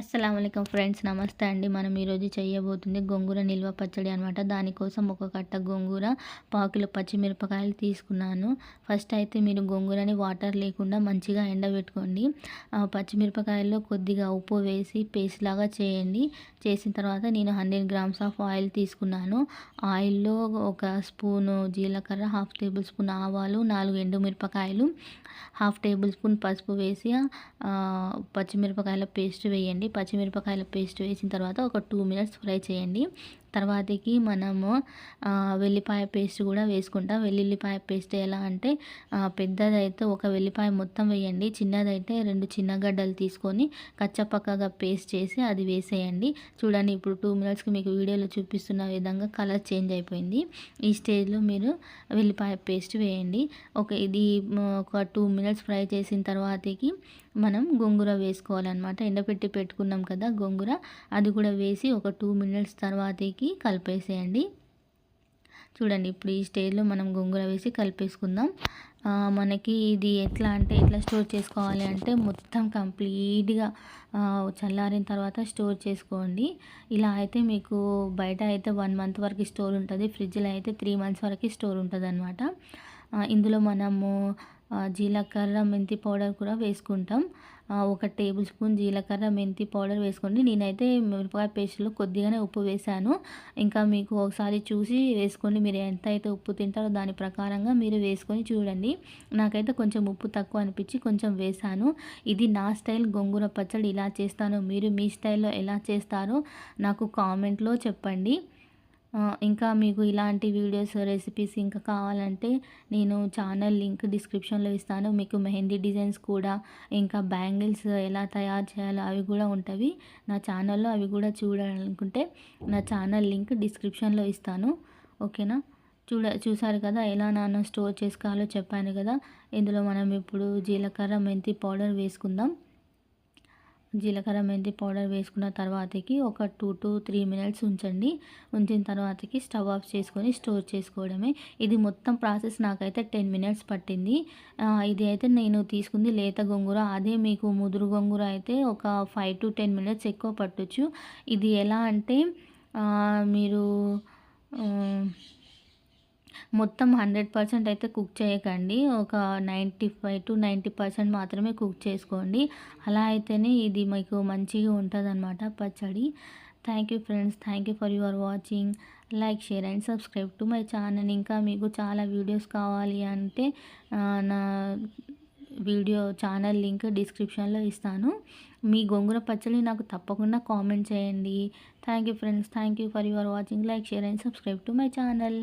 అస్సలం ఫ్రెండ్స్ నమస్తే అండి. మనం ఈరోజు చేయబోతుంది గోంగూర నిల్వ పచ్చడి అనమాట దానికోసం ఒక కట్ట గోంగూర పాకులు పచ్చిమిరపకాయలు తీసుకున్నాను. ఫస్ట్ అయితే మీరు గోంగూరని వాటర్ లేకుండా మంచిగా ఎండబెట్టుకోండి. పచ్చిమిరపకాయల్లో కొద్దిగా ఉప్పు వేసి పేస్ట్ లాగా చేయండి. చేసిన తర్వాత నేను హండ్రెడ్ గ్రామ్స్ ఆఫ్ ఆయిల్ తీసుకున్నాను. ఆయిల్లో ఒక స్పూను జీలకర్ర హాఫ్ టేబుల్ స్పూన్ ఆవాలు నాలుగు ఎండుమిరపకాయలు హాఫ్ టేబుల్ స్పూన్ పసుపు వేసి పచ్చిమిరపకాయల పేస్ట్ వేయండి. పచ్చిమిరపకాయల పేస్ట్ వేసిన తర్వాత ఒక టూ మినిట్స్ ఫ్రై చేయండి. తర్వాతకి మనము వెల్లిపాయ పేస్ట్ కూడా వేసుకుంటాం. వెల్లుల్లిపాయ పేస్ట్ ఎలా అంటే పెద్దదైతే ఒక వెల్లిపాయ మొత్తం వేయండి. చిన్నదైతే రెండు చిన్న గడ్డలు తీసుకొని కచ్చపక్కగా పేస్ట్ చేసి అది వేసేయండి. చూడండి ఇప్పుడు టూ మినిట్స్కి మీకు వీడియోలో చూపిస్తున్న విధంగా కలర్ చేంజ్ అయిపోయింది. ఈ స్టేజ్లో మీరు వెల్లిపాయ పేస్ట్ వేయండి. ఒక ఇది ఒక టూ మినిట్స్ ఫ్రై చేసిన తర్వాతకి మనం గోంగూర వేసుకోవాలన్నమాట. ఎండపెట్టి పెట్టుకున్నాం కదా గోంగూర అది కూడా వేసి ఒక టూ మినిట్స్ తర్వాతకి వేసి కలిపేసేయండి. చూడండి ఇప్పుడు ఈ స్టేజ్లో మనం గోంగూర వేసి కలిపేసుకుందాం. మనకి ఇది ఎట్లా అంటే ఎట్లా స్టోర్ చేసుకోవాలి అంటే మొత్తం కంప్లీట్గా చల్లారిన తర్వాత స్టోర్ చేసుకోండి. ఇలా అయితే మీకు బయట అయితే వన్ మంత్ వరకు స్టోర్ ఉంటుంది. ఫ్రిడ్జ్లో అయితే త్రీ మంత్స్ వరకు స్టోర్ ఉంటుంది ఇందులో మనము జీలకర్ర మెంతి పౌడర్ కూడా వేసుకుంటాం. ఒక టేబుల్ స్పూన్ జీలకర్ర మెంతి పౌడర్ వేసుకోండి. నేనైతే మిరపకాయ పేస్ట్లో కొద్దిగానే ఉప్పు వేసాను ఇంకా మీకు ఒకసారి చూసి వేసుకోండి. మీరు ఎంత అయితే ఉప్పు తింటారో దాని ప్రకారంగా మీరు వేసుకొని చూడండి. నాకైతే కొంచెం ఉప్పు తక్కువ అనిపించి కొంచెం వేసాను ఇది నా స్టైల్ గోంగూర పచ్చడి ఇలా చేస్తాను. మీరు మీ స్టైల్లో ఎలా చేస్తారో నాకు కామెంట్లో చెప్పండి. ఇంకా మీకు ఇలాంటి వీడియోస్ రెసిపీస్ ఇంకా కావాలంటే నేను ఛానల్ లింక్ డిస్క్రిప్షన్లో ఇస్తాను. మీకు మెహందీ డిజైన్స్ కూడా ఇంకా బ్యాంగిల్స్ ఎలా తయారు చేయాలో అవి కూడా ఉంటాయి నా ఛానల్లో అవి కూడా చూడాలనుకుంటే నా ఛానల్ లింక్ డిస్క్రిప్షన్లో ఇస్తాను. ఓకేనా? చూడ చూసారు కదా ఎలా నాన్న స్టోర్ చేసుకోవాలో చెప్పాను కదా. ఇందులో మనం ఇప్పుడు జీలకర్ర మెంతి పౌడర్ వేసుకుందాం. జీలకర్ర మెంతి పౌడర్ వేసుకున్న తర్వాతకి ఒక టూ టు త్రీ మినిట్స్ ఉంచండి. ఉంచిన తర్వాతకి స్టవ్ ఆఫ్ చేసుకొని స్టోర్ చేసుకోవడమే. ఇది మొత్తం ప్రాసెస్ నాకైతే టెన్ మినిట్స్ పట్టింది. ఇది అయితే నేను తీసుకుంది లేత గొంగూర. అదే మీకు ముదురు గొంగూర అయితే ఒక ఫైవ్ టు టెన్ మినిట్స్ ఎక్కువ పట్టొచ్చు. ఇది ఎలా అంటే మీరు మొత్తం హండ్రెడ్ పర్సెంట్ అయితే కుక్ చేయకండి. ఒక ninety five to ninety percent మాత్రమే కుక్ చేసుకోండి. అలా అయితేనే ఇది మీకు మంచిగా ఉంటుంది అనమాట పచ్చడి. Thank you friends thank you for your watching like share and subscribe to my channel ఇంకా మీకు చాలా వీడియోస్ కావాలి అంటే నా వీడియో ఛానల్ లింక్ డిస్క్రిప్షన్లో ఇస్తాను. మీ గొంగుర పచ్చడి నాకు తప్పకుండా కామెంట్ చేయండి. Thank you friends thank you for your watching like share and subscribe to my channel